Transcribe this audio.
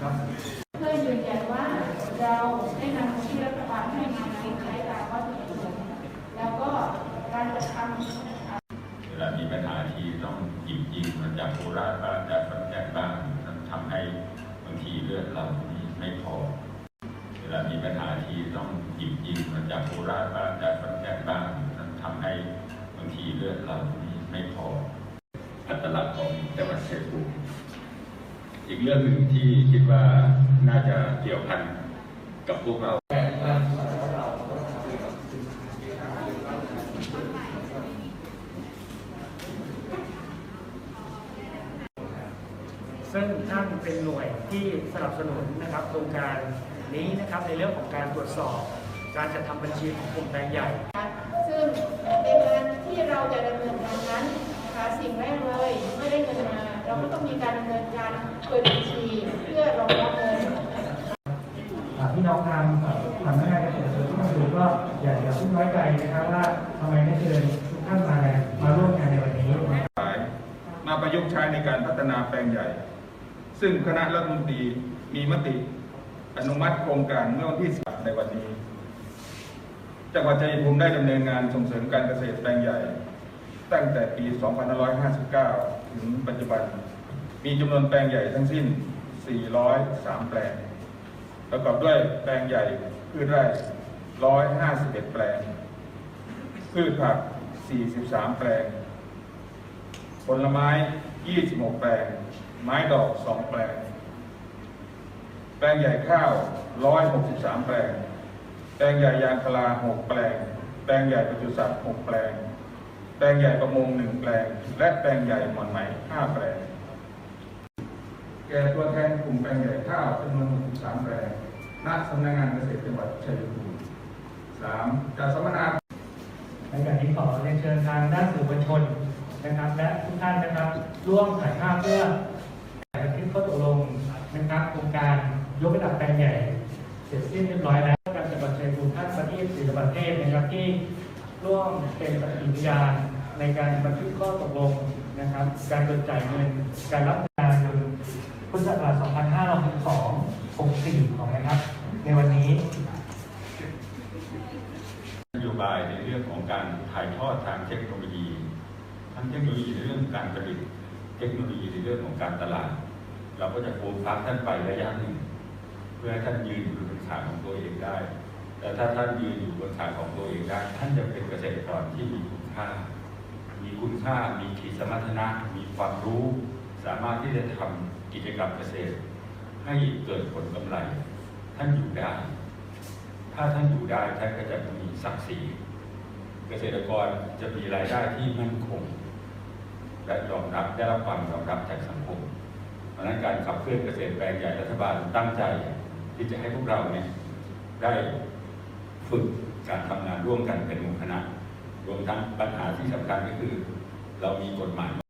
เพื่อยืนยันว่าเราได้นำที่รัฐบาลให้มาใช้ตามวัตถุประสงค์แล้วก็การกระทำเวลามีปัญหาที่ต้องหยิบยืมมาจากโคราชบ้างจากขอนแก่นบ้างทำให้บางทีเลือดเราไม่พอเวลามีปัญหาที่ต้องหยิบยืมมาจากโคราชบ้างจากขอนแก่นบ้างทำให้บางทีเลือดเราไม่พออัตลักษณ์ของจังหวัดเชียงราย อีกเรื่องหนึ่งที่คิดว่าน่าจะเกี่ยวพันกับพวกเราซึ่งท่านเป็นหน่วยที่สนับสนุนนะครับโครงการนี้นะครับในเรื่องของการตรวจสอบ การจัดทำบัญชีของกลุ่มแปลงใหญ่ ซึ่งในการที่เราจะดำเนินการนั้นนะคะสิ่งแรกเลยเมื่อได้เงินมา เราก็ต้องมีการดำเนินการเปิดบัญชีเพื่อรองรับเงินอ่าพี่น้องทางเอ่อทำงานเกษตรกรที่มาดูก็อย่าอย่าเพิ่งน้อยใจนะครับว่าทำไมไม่เชิญทุกท่านมามาร่วมงานในวันนี้หลายมาประยุกต์ใช้ในการพัฒนาแปลงใหญ่ ซึ่งคณะรัฐมนตรีมีมติอนุมัติโครงการเมื่อวันที่3ในวันนี้ จังหวัดชัยภูมิได้ดำเนินงานส่งเสริมการเกษตรแปลงใหญ่ ตั้งแต่ปี 2559 ถึงปัจจุบัน มีจำนวนแปลงใหญ่ทั้งสิ้น 403 แปลง ประกอบด้วยแปลงใหญ่พืชไร่ 151 แปลง พืชผัก 43 แปลง ผลไม้ 26 แปลง ไม้ดอก 2 แปลง แปลงใหญ่ข้าว 163 แปลง แปลงใหญ่ยางพารา 6 แปลง แปลงใหญ่ปศุสัตว์ 6 แปลง แปลงใหญ่ประมง1แปลง และแปลงใหญ่หมอนไหม5แปลง แก่ตัวแทนกลุ่มแปลงใหญ่ข้าวจำนวน63แปลงณสำนักงานเกษตรจังหวัดชัยภูมิ 3. จัดสัมมนาในการนี้ขอเรียนเชิญทางด้านสื่อมวลชนนะครับ และทุกท่านนะครับ ร่วมถ่ายภาพเพื่อบันทึกข้อตกลงนะครับโครงการยกระดับแปลงใหญ่เสร็จสิ้นเรียบร้อยแล้วการจังหวัดชัยภูมิท่านประทีปศิลปเทพนะครับที่ร่วมเป็นปฏิญญาณ ในการบันทึกข้อตกลงนะครับ การเบิกจ่ายเงิน การรับงานเงินพุทธศักราช2562 64ของนะครับ ในวันนี้นโยบายในเรื่องของการถ่ายทอดทางเทคโนโลยี ทั้งเทคโนโลยีในเรื่องการผลิต เทคโนโลยีในเรื่องของการตลาด เราก็จะโฟกัสท่านไประยะหนึ่งเพื่อให้ท่านยืนอยู่บนขาของตัวเองได้ แต่ถ้าท่านยืนอยู่บนขาของตัวเองได้ ท่านจะเป็นเกษตรกรที่มีคุณค่า มีคุณค่า มีขีดสมรรถนะ มีความรู้ สามารถที่จะทำกิจกรรมเกษตร ให้เกิดผลกำไร ท่านอยู่ได้ ถ้าท่านอยู่ได้ท่านก็จะมีศักดิ์ศรีเกษตรกรจะมีรายได้ที่มั่นคง และยอมรับได้รับความยอมรับจากสังคมเพราะฉะนั้นการขับเคลื่อนเกษตรแปลงใหญ่รัฐบาลตั้งใจ ที่จะให้พวกเราเนี่ยได้ฝึกการทำงานร่วมกันเป็นหมู่คณะ รวมทั้งปัญหาที่สำคัญก็คือเรามีกฎหมาย